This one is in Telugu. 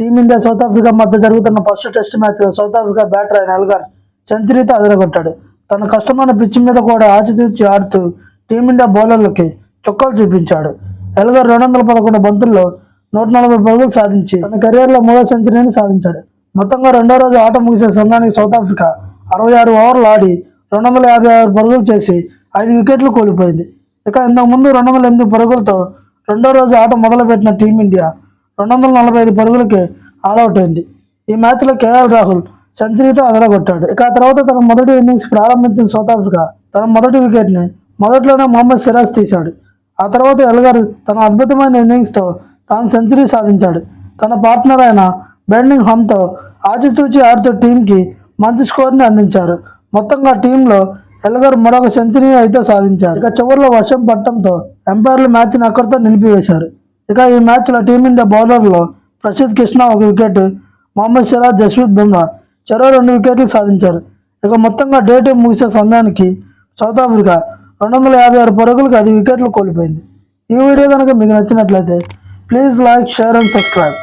టీమిండియా సౌత్ ఆఫ్రికా మధ్య జరుగుతున్న ఫస్ట్ టెస్ట్ మ్యాచ్లో సౌత్ ఆఫ్రికా బ్యాటర్ అయిన ఎల్గర్ సెంచరీతో అదరగొట్టాడు. తన కష్టమైన పిచ్ మీద కూడా ఆచితూచి ఆడుతూ టీమిండియా బౌలర్లకి చుక్కలు చూపించాడు. ఎల్గర్ రెండు వందల పదకొండు బంతుల్లో నూట నలభై పరుగులు సాధించి తన కెరీర్లో మూడో సెంచరీని సాధించాడు. మొత్తంగా రెండో రోజు ఆట ముగిసే సంఘానికి సౌత్ ఆఫ్రికా అరవై ఆరు ఓవర్లు ఆడి రెండు వందల యాభై ఆరు పరుగులు చేసి ఐదు వికెట్లు కోల్పోయింది. ఇక ఇంతకు ముందు రెండు వందల ఎనిమిది పరుగులతో రెండో రోజు ఆట మొదలుపెట్టిన టీమిండియా రెండు వందల నలభై ఐదు పరుగులకి ఆల్అవుట్ అయింది. ఈ మ్యాచ్లో కేఎల్ రాహుల్ సెంచరీతో అదరగొట్టాడు. ఇక ఆ తర్వాత తన మొదటి ఇన్నింగ్స్ ప్రారంభించిన సౌత్ ఆఫ్రికా తన మొదటి వికెట్ని మొదట్లోనే మొహమ్మద్ సిరాజ్ తీశాడు. ఆ తర్వాత ఎల్గర్ తన అద్భుతమైన ఇన్నింగ్స్తో తాను సెంచరీ సాధించాడు. తన పార్ట్నర్ అయిన బెండింగ్ హమ్తో ఆచితూచి ఆడుతూ టీంకి మంచి స్కోర్ని అందించారు. మొత్తంగా టీంలో ఎల్గర్ మరొక సెంచరీ అయితే సాధించారు. ఇక చివరిలో వర్షం పట్టడంతో ఎంపైర్లు మ్యాచ్ని అక్కడితో నిలిపివేశారు. ఇక ఈ మ్యాచ్లో టీమిండియా బౌలర్లో ప్రసిద్ కృష్ణ ఒక వికెట్ మొహమ్మద్ సిరాజ్ జస్వీత్ బుమ్రా చెరో రెండు వికెట్లు సాధించారు. ఇక మొత్తంగా డే టైం ముగిసే సమయానికి సౌత్ ఆఫ్రికా రెండు వందల యాభై ఆరు పరుగులకు ఐదు వికెట్లు కోల్పోయింది. ఈ వీడియో కనుక మీకు నచ్చినట్లయితే please like share and subscribe.